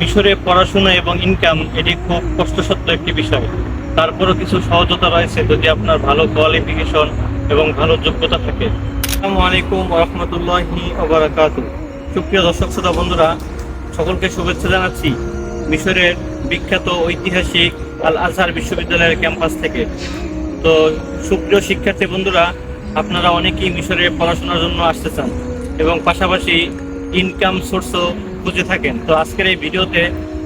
মিশরে পড়াশোনা এবং ইনকাম এটি খুব কষ্টসাধ্য একটি বিষয়। তারপরও কিছু সহজতা রয়েছে যদি আপনার ভালো কোয়ালিফিকেশন এবং ভালো যোগ্যতা থাকে। আসসালামু আলাইকুম রহমতুল্লাহি ওবরাকাত সুপ্রিয় দর্শক, শ্রোতা, বন্ধুরা, সকলকে শুভেচ্ছা জানাচ্ছি মিশরের বিখ্যাত ঐতিহাসিক আল আজহার বিশ্ববিদ্যালয়ের ক্যাম্পাস থেকে। তো সুপ্রিয় শিক্ষার্থী, বন্ধুরা, আপনারা অনেকেই মিশরে পড়াশোনার জন্য আসতে চান এবং পাশাপাশি ইনকাম সোর্সও খুঁজে থাকেন। তো আজকের এই ভিডিওতে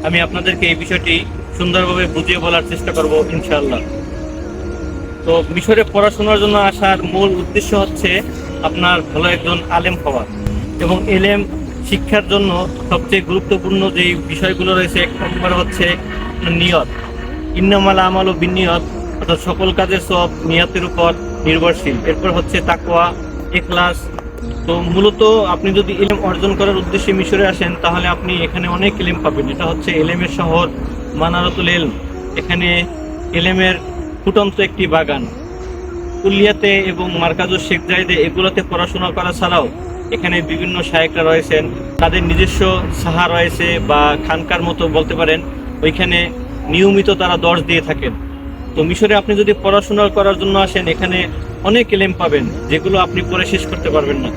আমি আপনাদেরকে এই বিষয়টি সুন্দরভাবে বুঝিয়ে বলার চেষ্টা করব, ইনশাআল্লাহ। তো মিশরে পড়াশোনার জন্য আসার মূল উদ্দেশ্য হচ্ছে আপনার ভালো একজন আলেম হওয়া এবং এলেম শিক্ষার জন্য সবচেয়ে গুরুত্বপূর্ণ যে বিষয়গুলো রয়েছে, এক নম্বর হচ্ছে নিয়ত। ইন্নামাল আমাল ও বিনিয়ত, অর্থাৎ সকল কাজের সব নিয়তের উপর নির্ভরশীল। এরপর হচ্ছে তাকওয়া এখলাস তো মূলত আপনি যদি এলেম অর্জন করার উদ্দেশ্যে মিশরে আসেন, তাহলে আপনি এখানে অনেক এলেম পাবেন। এটা হচ্ছে এলেমের শহর মানারতুল এলম। এখানে এলেমের ফুটন্ত একটি বাগান। কুলিয়াতে এবং মার্কাজুর শেখ জাহিদে এগুলোতে পড়াশোনা করা ছাড়াও এখানে বিভিন্ন শায়েকরা রয়েছেন। তাদের নিজস্ব সাহা রয়েছে বা খানকার মতো বলতে পারেন, ওইখানে নিয়মিত তারা দর্শ দিয়ে থাকেন। তো মিশরে আপনি যদি পড়াশোনা করার জন্য আসেন, এখানে অনেক এলেম পাবেন, যেগুলো আপনি পরে শেষ করতে পারবেন না।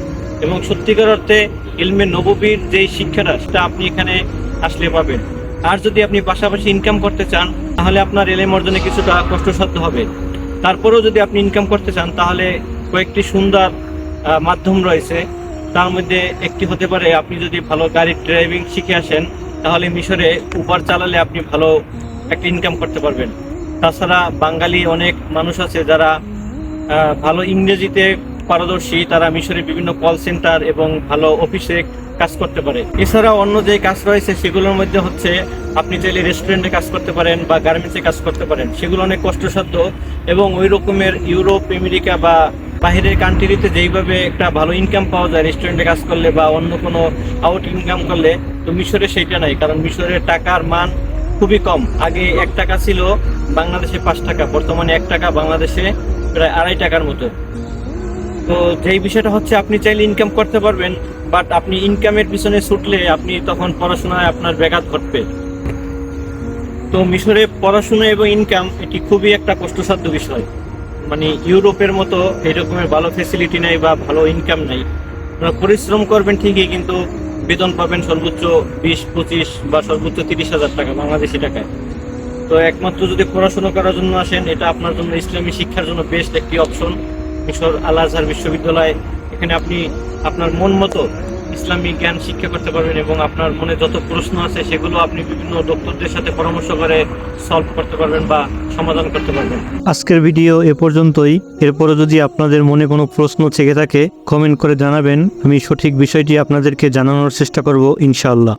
এবং সত্যিকার অর্থে ইলমে নববীর যেই শিক্ষাটা, সেটা আপনি এখানে আসলে পাবেন। আর যদি আপনি পাশাপাশি ইনকাম করতে চান, তাহলে আপনার এলেম অর্জনে কিছুটা কষ্টসাধ্য হবে। তারপরেও যদি আপনি ইনকাম করতে চান, তাহলে কয়েকটি সুন্দর মাধ্যম রয়েছে। তার মধ্যে একটি হতে পারে, আপনি যদি ভালো গাড়ির ড্রাইভিং শিখে আসেন, তাহলে মিশরে উবার চালালে আপনি ভালো একটা ইনকাম করতে পারবেন। তাছাড়া বাঙালি অনেক মানুষ আছে যারা ভালো ইংরেজিতে পারদর্শী, তারা মিশরে বিভিন্ন কল সেন্টার এবং ভালো অফিসে কাজ করতে পারে। এছাড়া অন্য যে কাজ রয়েছে, সেগুলোর মধ্যে হচ্ছে আপনি চাইলে রেস্টুরেন্টে কাজ করতে পারেন বা গার্মেন্টসে কাজ করতে পারেন। সেগুলো অনেক কষ্টসাধ্য এবং ওই রকমের ইউরোপ আমেরিকা বা বাহিরের কান্ট্রিতে যেইভাবে একটা ভালো ইনকাম পাওয়া যায় রেস্টুরেন্টে কাজ করলে বা অন্য কোনো আউট ইনকাম করলে, তো মিশরে সেইটা নাই। কারণ মিশরের টাকার মান খুবই কম। আগে এক টাকা ছিল, বাংলাদেশে পাঁচ টাকা। বর্তমানে এক টাকা বাংলাদেশে প্রায় আড়াই টাকার মতো। তো যেই বিষয়টা হচ্ছে, আপনি চাইলে ইনকাম করতে পারবেন বাট আপনি ইনকামের পিছনে ছুটলে আপনি তখন পড়াশোনায় আপনার ব্যাঘাত ঘটবে। তো মিশরে পড়াশোনা এবং ইনকাম এটি খুবই একটা কষ্টসাধ্য বিষয়। মানে ইউরোপের মতো এই রকমের ভালো ফেসিলিটি নাই বা ভালো ইনকাম নাই। আপনারা পরিশ্রম করবেন ঠিকই, কিন্তু বেতন পাবেন সর্বোচ্চ বিশ, পঁচিশ বা সর্বোচ্চ তিরিশ হাজার টাকা বাংলাদেশি টাকায়। তো একমাত্র যদি পড়াশোনা করার জন্য আসেন, এটা আপনার জন্য ইসলামী শিক্ষার জন্য বেস্ট একটি অপশন মিশর আল আজহার বিশ্ববিদ্যালয়, এখানে আপনি আপনার মন মতো ইসলামী জ্ঞান শিক্ষা করতে পারবেন এবং আপনার মনে যত প্রশ্ন আছে সেগুলো আপনি বিভিন্ন ডক্টরদের সাথে পরামর্শ করে সলভ করতে পারবেন বা সমাধান করতে পারবেন। আজকের ভিডিও এ পর্যন্তই। এরপরও যদি আপনাদের মনে কোনো প্রশ্ন থেকে থাকে কমেন্ট করে জানাবেন। আমি সঠিক বিষয়টি আপনাদেরকে জানানোর চেষ্টা করব, ইনশাআল্লাহ।